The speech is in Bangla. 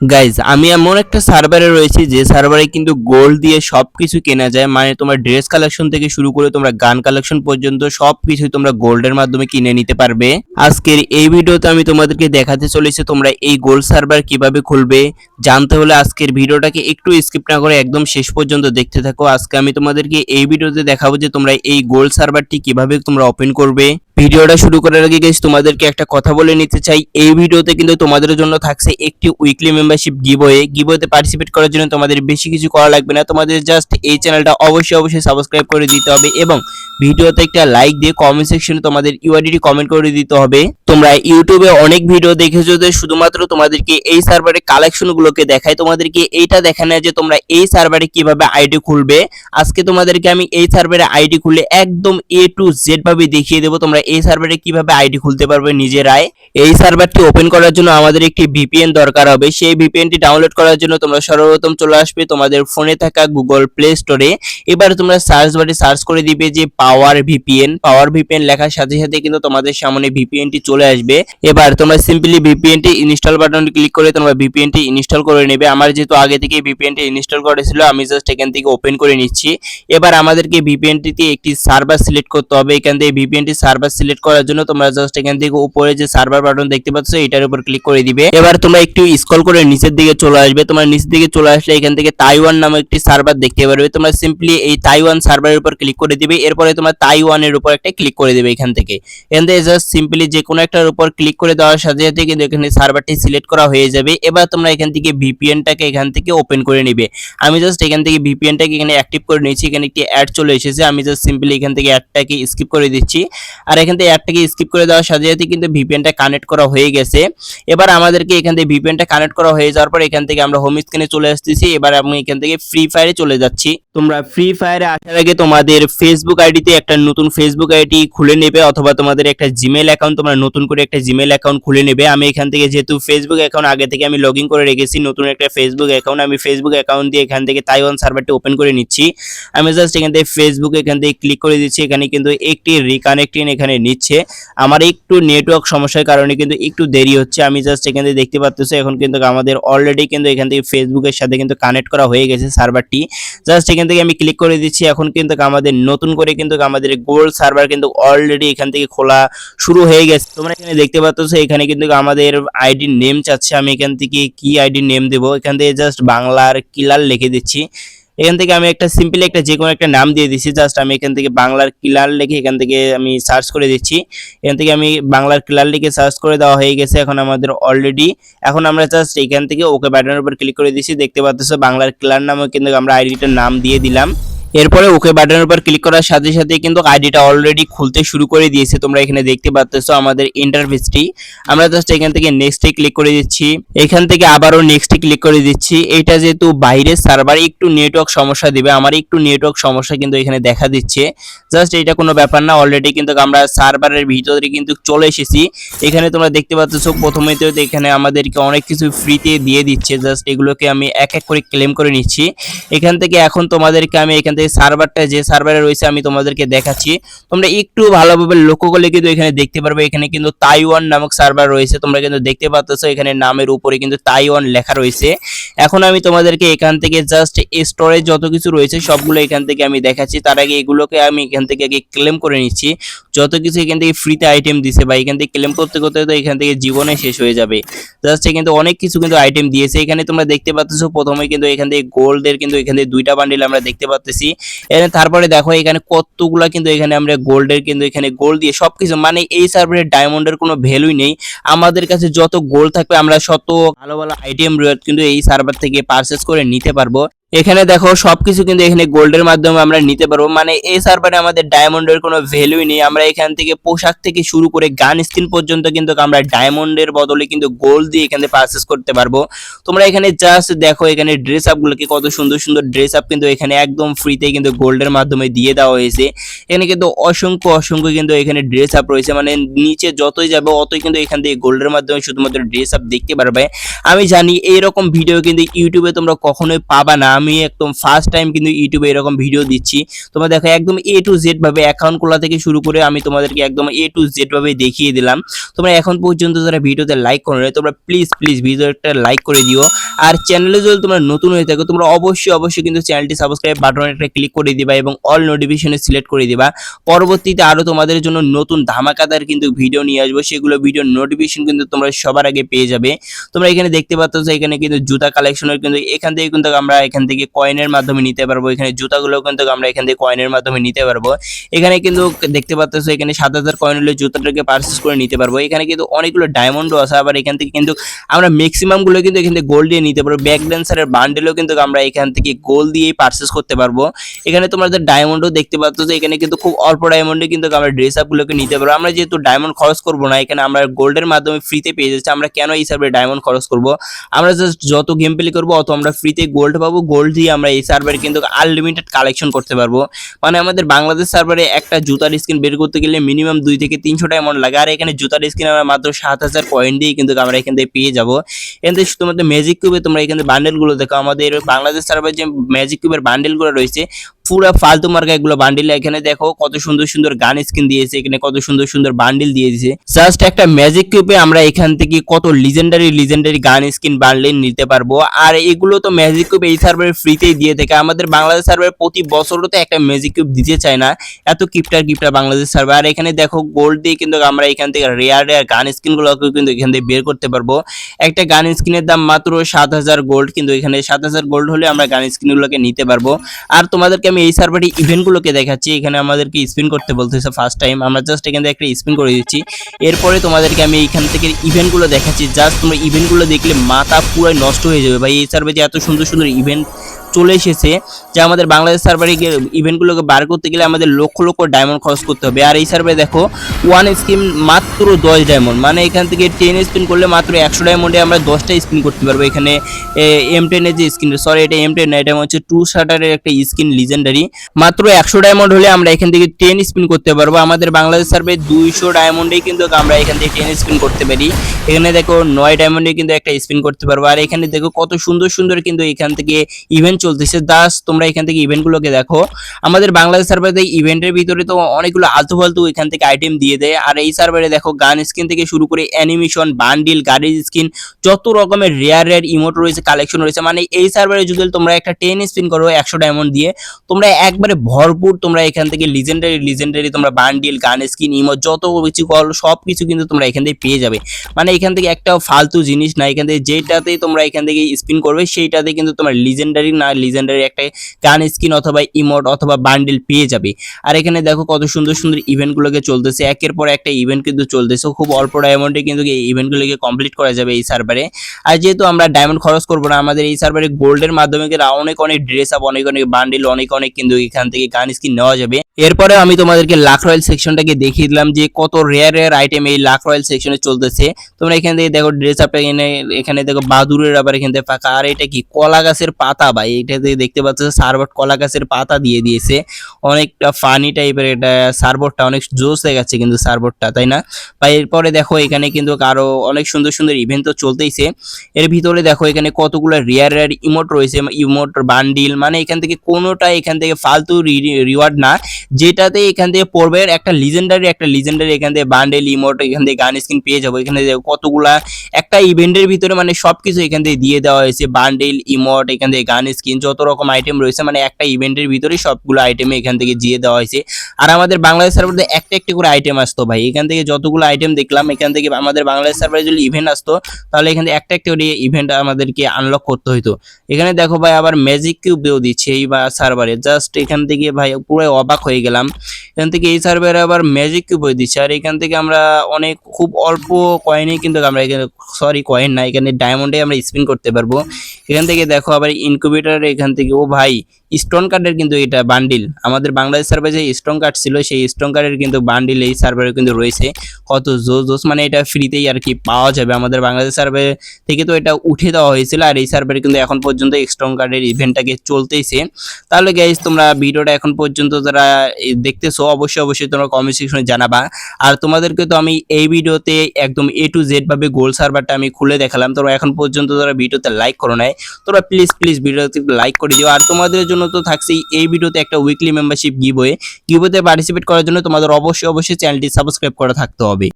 গাইজ আমি এমন একটা সার্ভারে রয়েছি যে সার্ভারে কিন্তু গোল্ড দিয়ে সবকিছু কেনা যায়। মানে তোমার ড্রেস কালেকশন থেকে শুরু করে তোমরা গান কালেকশন পর্যন্ত সবকিছু তোমরা গোল্ডের মাধ্যমে কিনে নিতে পারবে। আজকের এই ভিডিওতে আমি তোমাদেরকে দেখাতে চলেছি তোমরা এই গোল্ড সার্ভার কীভাবে খুলবে। জানতে হলে আজকের ভিডিওটাকে একটু স্কিপ না করে একদম শেষ পর্যন্ত দেখতে থাকো। আজকে আমি তোমাদেরকে এই ভিডিওতে দেখাবো যে তোমরা এই গোল্ড সার্ভারটি কীভাবে তোমরা ওপেন করবে। ভিডিওটা শুরু করার আগে গেছি তোমাদেরকে একটা কথা বলে নিতে চাই। এই ভিডিওতে কিন্তু তোমাদের জন্য থাকছে একটি উইকলি মেম্বারশিপ গিভওয়ে গিভওয়েতে পার্টিসিপেট করার জন্য তোমাদের বেশি কিছু করা লাগবে না। তোমাদের জাস্ট এই চ্যানেলটা অবশ্যই অবশ্যই সাবস্ক্রাইব করে দিতে হবে এবং ভিডিওতে একটা লাইক দিয়ে কমেন্ট সেকশনে তোমাদের ইউআইডি কমেন্ট করে দিতে হবে। তোমরা ইউটিউবে অনেক ভিডিও দেখেছ যে শুধুমাত্র তোমাদেরকে এই সার্ভারে কালেকশন গুলোকে দেখায়। তোমাদেরকে এইটা দেখানো যে তোমরা এই সার্ভারে কীভাবে আইডি খুলবে। আজকে তোমাদেরকে আমি এই সার্ভারে আইডি খুলে একদম এ টু জেড ভাবে দেখিয়ে দেবো। তোমরা এই সার্ভারে কীভাবে আইডি খুলতে পারবে নিজেরাই এই সার্ভারটি ওপেন করার জন্য আমাদের একটি ভিপিএন দরকার হবে সেই ভিপিএনটি ডাউনলোড করার জন্য তোমরা সর্বপ্রথম চলে আসবে তোমাদের ফোনে থাকা গুগল প্লে স্টোরে এবার তোমরা সার্চ বারে সার্চ করে দিবে যে পাওয়ার ভিপিএন পাওয়ার ভিপিএন লেখার সাথে সাথে কিন্তু তোমাদের সামনে ভিপিএনটি চলে আসবে এবার তোমরা সিম্পলি ভিপিএনটি ইনস্টল বাটনটি ক্লিক করে তোমরা ভিপিএনটি ইনস্টল করে নেবে আমার যেহেতু আগে থেকে ভিপিএনটি ইনস্টল করেছিল আমি জাস্ট এখান থেকে ওপেন করে নিচ্ছি এবার আমাদেরকে ভিপিএনটিতে একটি সার্ভার সিলেক্ট করতে হবে এখান থেকে ভিপিএনটি সার্ভার সিলেক্ট করার জন্য তোমরা জাস্ট এখান থেকে উপরে যে সার্ভার বাটন দেখতে পাচ্ছ, এটার উপর ক্লিক করে দিবে। এবার তোমরা একটু স্ক্রল করে নিচের দিকে চলে আসবে। তোমরা নিচের দিকে চলে আসলে এখান থেকে তাইওয়ান নামে একটি সার্ভার দেখতে পারবে। তোমরা সিম্পলি এই তাইওয়ান সার্ভারের উপর ক্লিক করে দিবে। এরপরে তোমরা তাইওয়ানের উপর একটা ক্লিক করে দিবে এখান থেকে। এখান থেকে জাস্ট সিম্পলি যে কোনো একটার উপর ক্লিক করে দেওয়ার সাথে সাথে কিন্তু এখানে সার্ভারটি সিলেক্ট করা হয়ে যাবে। এবার তোমরা এখান থেকে ভিপিএনটাকে এখান থেকে ওপেন করে নিবে। আমি জাস্ট এখান থেকে ভিপিএনটাকে এখানে অ্যাক্টিভ করে নিয়েছি। এখানে একটি অ্যাড চলে এসেছে। আমি জাস্ট সিম্পলি এখান থেকে অ্যাডটাকে স্কিপ করে দিচ্ছি। আর এখান থেকে অ্যাডটাকে স্কিপ করে দেওয়ার সাথে সাথে কিন্তু ভিপিএনটা কানেক্ট করা হয়ে গেছে। এবার আমাদেরকে এখান থেকে ভিপিএনটা কানেক্ট করা হয়ে যাওয়ার পর এখান থেকে আমরা হোম স্ক্রিনে চলে আসতেছি। এবার আমি এখান থেকে ফ্রি ফায়ারে চলে যাচ্ছি। তোমরা ফ্রি ফায়ারে আসার আগে তোমাদের ফেসবুক আইডিতে একটা নতুন ফেসবুক আইডি খুলে নেবে অথবা তোমাদের একটা জিমেল অ্যাকাউন্ট তোমরা নতুন করে একটা জিমেল অ্যাকাউন্ট খুলে নেবে। আমি এখান থেকে যেহেতু ফেসবুক অ্যাকাউন্ট আগে থেকে আমি লগ করে রেখেছি, নতুন একটা ফেসবুক অ্যাকাউন্ট আমি ফেসবুক অ্যাকাউন্ট দিয়ে এখান থেকে তাইওয়ান সার্ভারটি ওপেন করে নিচ্ছি। আমি জাস্ট এখান থেকে ফেসবুক এখান থেকে ক্লিক করে দিচ্ছি। এখানে কিন্তু একটি রিকানেক্টিং এখানে নিচ্ছে। আমার একটু নেটওয়ার্ক সমস্যার কারণে কিন্তু একটু দেরি হচ্ছে। আমি জাস্ট এখান থেকে দেখতে পাচ্ছি এখন কিন্তু আমাদের অলরেডি কিন্তু এখান থেকে ফেসবুকের সাথে কিন্তু কানেক্ট করা হয়ে গেছে সার্ভারটি জাস্ট এখান থেকে আমি ক্লিক করে দিচ্ছি, এখন কিন্তু আমাদের নতুন করে কিন্তু আমাদের গোল্ড সার্ভার কিন্তু অলরেডি এখান থেকে খোলা শুরু হয়ে গেছে। তোমরা এখানে দেখতে পাচ্ছ এখানে কিন্তু আমাদের আইডির নেম চাচ্ছে। আমি এখান থেকে কি আইডির নেম দেবো? এখান থেকে জাস্ট বাংলার কিলার লিখে দিচ্ছি। এখান থেকে আমি একটা সিম্পলি একটা যে কোনো একটা নাম দিয়ে দিচ্ছি জাস্ট আমি এখান থেকে বাংলার কিলার লিখে এখান থেকে আমি সার্চ করে দিচ্ছি। এখান থেকে আমি বাংলার কিলার লিখে সার্চ করে দেওয়া হয়ে গেছে এখন আমাদের অলরেডি এখন আমরা জাস্ট এখান থেকে ওকে বাটনের উপর ক্লিক করে দিচ্ছি, দেখতে পাচ্ছ বাংলার কিলার নামে কিন্তু আমরা আইডিটার নাম দিয়ে দিলাম। এরপরে ওকে বাটনের উপর ক্লিক করার সাথে সাথে কিন্তু আইডিটা অলরেডি খুলতে শুরু করে দিয়েছে। তোমরা এখানে দেখতে পাচ্ছ আমাদের ইন্টারফেসটি আমরা জাস্ট এখান থেকে নেক্সটে ক্লিক করে দিচ্ছি। এখান থেকে আবারও নেক্সটে ক্লিক করে দিচ্ছি। এটা যেহেতু বাইরের সার্ভারে একটু নেটওয়ার্ক সমস্যা দিবে, আমার একটু নেটওয়ার্ক সমস্যা কিন্তু এখানে দেখা দিচ্ছে। জাস্ট এটা কোনো ব্যাপার না অলরেডি কিন্তু আমরা সার্ভারের ভিতরে কিন্তু চলে এসেছি। এখানে তোমরা দেখতে পাচ্ছ প্রথমে তো এখানে আমাদেরকে অনেক কিছু ফ্রিতে দিয়ে দিচ্ছে। জাস্ট এগুলোকে আমি এক এক করে ক্লেম করে নিচ্ছি। এখান থেকে এখন তোমাদেরকে আমি এখান থেকে সার্ভারটা যে সার্ভারে রয়েছে, আমি তোমাদেরকে দেখাচ্ছি। তোমরা একটু ভালোভাবে লক্ষ্য করলে কিন্তু এখানে দেখতে পারবে, এখানে কিন্তু তাইওয়ান নামক সার্ভার রয়েছে। তোমরা কিন্তু দেখতে পাচ্ছ এখানে নামের উপরে কিন্তু তাইওয়ান লেখা রয়েছে। এখন আমি তোমাদেরকে এখান থেকে জাস্ট স্টোরেজ যত কিছু রয়েছে, সবগুলো এখান থেকে আমি দেখাচ্ছি। তার আগে এগুলোকে আমি এখান থেকে আগে ক্লেম করে নিচ্ছি। যত কিছু এখান থেকে ফ্রিতে আইটেম দিছে বা এখান থেকে ক্লেম করতে করতে তো এখান থেকে জীবনে শেষ হয়ে যাবে। জাস্ট কিন্তু অনেক কিছু কিন্তু আইটেম দিয়েছে। এখানে তোমরা দেখতে পাচ্ছ প্রথমে কিন্তু এখান থেকে গোল্ডের কিন্তু এখান থেকে দুইটা বান্ডিল আমরা দেখতে পাচ্ছি এখানে তারপরে দেখো এখানে কতগুলা কিন্তু এখানে আমরা গোল্ডের কিন্তু এখানে গোল্ড দিয়ে সবকিছু মানে এই সার্ভারে ডায়মন্ডের কোনো ভ্যালুই নেই। আমাদের কাছে যত গোল্ড থাকবে আমরা শত ভালো ভালো আইটেম কিন্তু এই সার্ভার থেকে পারচেস করে নিতে পারব। এখানে দেখো সবকিছু কিন্তু এখানে গোল্ডের মাধ্যমে আমরা নিতে পারব। মানে এই সার্ভারে আমাদের ডায়মন্ডের কোনো ভ্যালুই নেই। আমরা এখান থেকে পোশাক থেকে শুরু করে গান স্কিন পর্যন্ত কিন্তু আমরা ডায়মন্ডের বদলে কিন্তু গোল্ড দিয়ে এখানে পারচেস করতে পারব। তোমরা এখানে জাস্ট দেখো এখানে ড্রেস আপগুলোকে কত সুন্দর সুন্দর ড্রেস আপ কিন্তু এখানে একদম ফ্রিতে কিন্তু গোল্ডের মাধ্যমে দিয়ে দেওয়া হয়েছে। এখানে কিন্তু অসংখ্য অসংখ্য কিন্তু এখানে ড্রেস আপ রয়েছে। মানে নিচে যতই যাবে, অতই কিন্তু এখান থেকে গোল্ডের মাধ্যমে শুধুমাত্র ড্রেস আপ দেখতে পারবে। আমি জানি এইরকম ভিডিও কিন্তু ইউটিউবে তোমরা কখনোই পাবা না। আমি একদম ফার্স্ট টাইম কিন্তু ইউটিউবে এরকম ভিডিও দিচ্ছি। তোমরা দেখো একদম এ টু জেড ভাবে অ্যাকাউন্ট খোলা থেকে শুরু করে আমি তোমাদেরকে একদম এ টু জেড ভাবে দেখিয়ে দিলাম। তোমরা এখন পর্যন্ত যারা ভিডিওতে লাইক করো না তোমরা প্লিজ প্লিজ ভিডিওটা লাইক করে দিও। আর চ্যানেলে যদি তোমরা নতুন হয়ে থাকো, তোমরা অবশ্যই অবশ্যই কিন্তু চ্যানেলটি সাবস্ক্রাইব বাটন একটা ক্লিক করে দিবা এবং অল নোটিফিকেশনে সিলেক্ট করে দিবা। পরবর্তীতে আরও তোমাদের জন্য নতুন ধামাকাদার কিন্তু ভিডিও নিয়ে আসব। সেগুলো ভিডিও নোটিফিকেশন কিন্তু তোমরা সবার আগে পেয়ে যাবে। তোমরা এখানে দেখতে পাচ্ছ এখানে কিন্তু জুতা কালেকশনের কিন্তু এখান থেকে কিন্তু আমরা এখান থেকে কয়েনের মাধ্যমে নিতে পারব। এখানে জুতাগুলো কিন্তু আমরা এখান থেকে কয়েনের মাধ্যমে নিতে পারব। এখানে কিন্তু দেখতে পাচ্ছ এখানে সাত হাজার কয়েন হলে জুতাটাকে পারচেস করে নিতে পারব। এখানে কিন্তু অনেকগুলো ডায়মন্ডও আছে, আবার এখান থেকে কিন্তু আমরা ম্যাক্সিমামগুলো কিন্তু এখান থেকে গোল্ড দিয়ে নিতে পারব। ব্যাক ড্যান্সারের বান্ডেলও কিন্তু আমরা এখান থেকে গোল্ড দিয়েই পারচেস করতে পারব। এখানে তোমাদের ডায়মন্ডও দেখতে পাচ্ছ যে এখানে কিন্তু খুব অল্প ডায়মন্ডে কিন্তু আমরা ড্রেস আপগুলোকে নিতে পারব। আমরা যেহেতু ডায়মন্ড খরচ করব না, এখানে আমরা গোল্ডের মাধ্যমে ফ্রিতে পেয়ে যাচ্ছি। আমরা কেন এই সার্ভে ডায়মন্ড খরচ করব? আমরা জাস্ট যত গেম প্লে করব, অত আমরা ফ্রিতে গোল্ড পাবো। গোল্ড দিয়ে আমরা এই সার্ভারে কিন্তু আনলিমিটেড কালেকশন করতে পারব। মানে আমাদের বাংলাদেশ সার্ভারে একটা জুতার স্কিন বের করতে গেলে মিনিমাম দুই থেকে তিনশো ডায়মন্ড লাগে। আর এখানে জুতার স্কিন আমরা মাত্র সাত হাজার পয়েন্ট দিয়ে কিন্তু আমরা এখান থেকে পেয়ে যাব। এখান শুধুমাত্র ম্যাজিক কিউবে তোমরা এখানে বান্ডেলগুলো দেখো। আমাদের বাংলাদেশ সার্ভারে যে ম্যাজিক কিউবের বান্ডেলগুলো রয়েছে, পুরো ফালতু মার্কা এগুলো বান্ডিল এখানে দেখো কত সুন্দর সুন্দর গান স্কিন দিয়েছে, এখানে কত সুন্দর সুন্দর বান্ডিল দিয়ে দিয়েছে। জাস্ট একটা ম্যাজিক কিউবে আমরা এখান থেকে কত legendary legendary gun skin bundle নিতে পারব। আর এগুলো তো ম্যাজিক কিউব এই সার্ভারে ফ্রিতেই দিয়ে থাকে। আমাদের বাংলাদেশ সার্ভারে প্রতি বছরও তো একটা ম্যাজিক কিউব দিতে চায় না। এত কিপটার কিপটার বাংলাদেশ সার্ভার আর এখানে দেখো গোল্ড দিয়ে কিন্তু আমরা এখান থেকে রেয়ার রেয়ার গান স্কিনগুলোকে কিন্তু এখান থেকে বের করতে পারব। একটা গান স্কিনের দাম মাত্র সাত হাজার গোল্ড কিন্তু এখানে সাত হাজার গোল্ড হলে আমরা গান স্কিনগুলোকে নিতে পারব। আর তোমাদেরকে আমি এই সার্ভারে ইভেন্টগুলোকে দেখাচ্ছি। এখানে আমাদেরকে স্পিন করতে বলতেছে ফার্স্ট টাইম আমরা জাস্ট এখান থেকে একটা স্পিন করে দিচ্ছি। এরপরে তোমাদেরকে আমি এইখান থেকে ইভেন্টগুলো দেখাচ্ছি। জাস্ট তোমরা ইভেন্টগুলো দেখলে মাথা পুরো নষ্ট হয়ে যাবে। ভাই, এই সার্ভে যে এত সুন্দর সুন্দর ইভেন্ট চলে এসেছে, যে আমাদের বাংলাদেশ সার্ভারে ইভেন্টগুলোকে বার করতে গেলে আমাদের লক্ষ লক্ষ ডায়মন্ড খরচ করতে হবে। আর এই সার্ভে দেখো ওয়ান স্কিম মাত্র দশ ডায়মন্ড মানে এখান থেকে টেন স্পিন করলে মাত্র একশো ডায়মন্ডে আমরা দশটা স্পিন করতে পারব। এখানে এম টেনের যে স্কিন সরি এটা এম টেন এটা হচ্ছে টু শাটারের একটা স্কিন লিজেন্ডারি মাত্র একশো ডায়মন্ড হলে আমরা এখান থেকে টেন স্পিন করতে পারব। আমাদের বাংলাদেশ সার্ভে দুইশো ডায়মন্ডেই কিন্তু আমরা এখান থেকে টেন স্পিন করতে পারি। এখানে দেখো নয় ডায়মন্ডে কিন্তু একটা স্পিন করতে পারব। আর এখানে দেখো কত সুন্দর সুন্দর কিন্তু এখান থেকে ইভেন্ট চলতেছে। দাস তোমরা এখান থেকে ইভেন্টগুলোকে দেখো। আমাদের বাংলাদেশ সার্ভারে ইভেন্টের ভিতরে তো অনেকগুলো আলতু ফালতু এখান থেকে আইটেম দিয়ে দেয়। আর এই সার্ভারে দেখো গান স্কিন থেকে শুরু করে অ্যানিমেশন বান্ডিল গাড়ির স্কিন যত রকমের রেয়ার রেয়ার ইমোট রয়েছে কালেকশন রয়েছে মানে এই সার্ভারে যদি তোমরা একটা টেন স্পিন করো, একশো ডায়মন্ড দিয়ে, তোমরা একবারে ভরপুর তোমরা এখান থেকে লিজেন্ডারি লিজেন্ডারি তোমরা বান্ডিল গান স্কিন ইমোট যত কিছু কল সব কিছু কিন্তু তোমরা এখান থেকে পেয়ে যাবে। মানে এখান থেকে একটা ফালতু জিনিস না, এখান থেকে যেটাতে তোমরা এখান থেকে স্পিন করবে সেইটাতে কিন্তু তোমার লিজেন্ডারি না লিজেন্ডারি একটা গান স্কিন অথবা ইমোট অথবা বান্ডিল পেয়ে যাবে। আর এখানে দেখো কত সুন্দর সুন্দর ইভেন্টগুলোকে চলতেছে। একের পর একটা ইভেন্ট কিন্তু চলতেছে। খুব অল্প ডায়মন্ডে কিন্তু এই ইভেন্টগুলোকে কমপ্লিট করা যাবে এই সার্ভারে আর যেহেতু আমরা ডায়মন্ড খরচ করব না, আমাদের এই সার্ভারে গোল্ডের মাধ্যমে কিন্তু অনেক অনেক ড্রেস আপ অনেক অনেক বান্ডিল অনেক অনেক কিন্তু এখান থেকে গান স্কিন নেওয়া যাবে। এরপরে আমি তোমাদেরকে লাখ রয়্যাল সেকশনটাকে দেখিয়ে দিলাম যে কত রেয়ার রেয়ার আইটেম এই লাখ রয়্যাল সেকশনে চলতেছে। তোমরা এখান থেকে দেখো ড্রেস আপটা এখানে দেখো বাদুরের আবার এখান থেকে ফাঁকা। আর এটা কি? কলা গাছের পাতা ভাই এটাতে দেখতে পাচ্ছ সার্ভার কলা গাছের পাতা দিয়ে দিয়েছে। অনেকটা ফানি টাইপের এটা সার্ভারটা অনেক জোস হয়ে গেছে কিন্তু সার্ভারটা তাই না? বা এরপরে দেখো এখানে কিন্তু আরও অনেক সুন্দর সুন্দর ইভেন্ট তো চলতেইছে। এর ভিতরে দেখো এখানে কতগুলো রেয়ার রেয়ার ইমোট রয়েছে ইমোট বান্ডিল মানে এখান থেকে কোনোটা এখান থেকে ফালতু রিওয়ার্ড না। যেটাতে এখান থেকে পড়বে একটা লিজেন্ডারি একটা লিজেন্ডারি এখান থেকে বান্ডেল ইমোট এখান থেকে গান স্কিন পেয়ে যাব এখানে কতগুলা একটা ইভেন্টের ভিতরে মানে সবকিছু এখান থেকে দিয়ে দেওয়া হয়েছে বান্ডেল ইমোট এখান থেকে গান স্কিন যত রকম আইটেম রয়েছে মানে একটা ইভেন্টের ভিতরে সবগুলো আইটেম এখান থেকে দিয়ে দেওয়া হয়েছে আর আমাদের বাংলাদেশ সার্ভারে একটা একটা করে আইটেম আসতো ভাই এখান থেকে যতগুলো আইটেম দেখলাম এখান থেকে আমাদের বাংলাদেশ সার্ভারে যদি ইভেন্ট আসতো তাহলে এখানে একটা একটা করে ইভেন্ট আমাদেরকে আনলক করতে হতো এখানে দেখো ভাই আবার ম্যাজিক কিউবেও দিচ্ছে এই বা সার্ভারে জাস্ট এখান থেকে ভাই পুরো অবাক হয়ে গেলাম। এখান থেকে এই সার্ভারে আবার ম্যাজিক কিউব হয়ে দিচ্ছে। আর এখান থেকে আমরা অনেক, খুব অল্প কয়েনে কিন্তু আমরা এখানে সরি কয়েন না, এখানে ডায়মন্ডে আমরা স্পিন করতে পারব। এখান থেকে দেখো আবার ইনকিউবেটার এখান থেকে, ও ভাই স্টোন কার্ডের কিন্তু এটা বান্ডিল। আমাদের বাংলাদেশ সার্ভারে যে স্টোন কার্ড ছিল, সেই স্টোন কার্ডের কিন্তু বান্ডিল এই সার্ভারে কিন্তু রয়েছে। কত জোস জোস মানে এটা ফ্রিতেই আর কি পাওয়া যাবে। আমাদের বাংলাদেশ সার্ভারে থেকে তো এটা উঠে দেওয়া হয়েছিল, আর এই সার্ভারে কিন্তু এখন পর্যন্ত স্টোন কার্ডের ইভেন্টটাকে চলতেইছে। তাহলে গাইজ তোমরা ভিডিওটা এখন পর্যন্ত যারা দেখতেছো, অবশ্যই অবশ্যই তোমরা কমেন্ট সেকশনে জানাবা। আর তোমাদেরকে তো আমি এই ভিডিওতে একদম এ টু জেড ভাবে গোল সার্ভারটা আমি খুলে দেখালাম। তোমরা এখন পর্যন্ত যারা ভিডিওতে লাইক করো নাই, তোমরা প্লিজ প্লিজ ভিডিওতে লাইক করে দিও। আর তোমাদের জন্য তো থাকছেই এই ভিডিওতে একটা উইকলি মেম্বারশিপ গিভওয়ে গিভওয়েতে পার্টিসিপেট করার জন্য তোমাদের অবশ্যই অবশ্যই চ্যানেলটি সাবস্ক্রাইব করা থাকতে হবে।